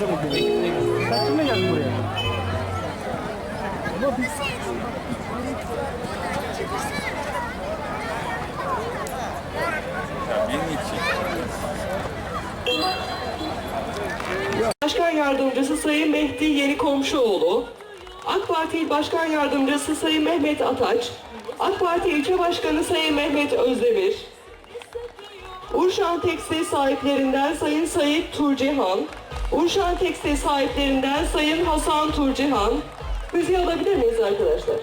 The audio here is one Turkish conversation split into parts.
bize bugün. Sen kimle geldin buraya? Ama biz... Başkan Yardımcısı Sayın Mehdi Yeni Komşuoğlu, AK Parti Başkan Yardımcısı Sayın Mehmet Ataç, AK Parti İlçe Başkanı Sayın Mehmet Özdemir, Urşan Tekstil sahiplerinden Sayın Sayit Turcihan, Urşan Tekstil sahiplerinden Sayın Hasan Turcihan, müziği alabilir miyiz arkadaşlar?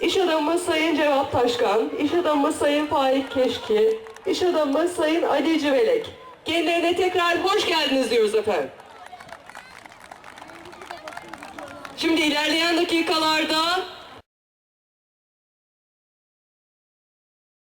İş adamımız Sayın Cevat Taşkan, iş adamımız Sayın Faik Keşki, iş adamımız Sayın Ali Civelek. Kendilerine tekrar hoş geldiniz diyoruz efendim. Şimdi ilerleyen dakikalarda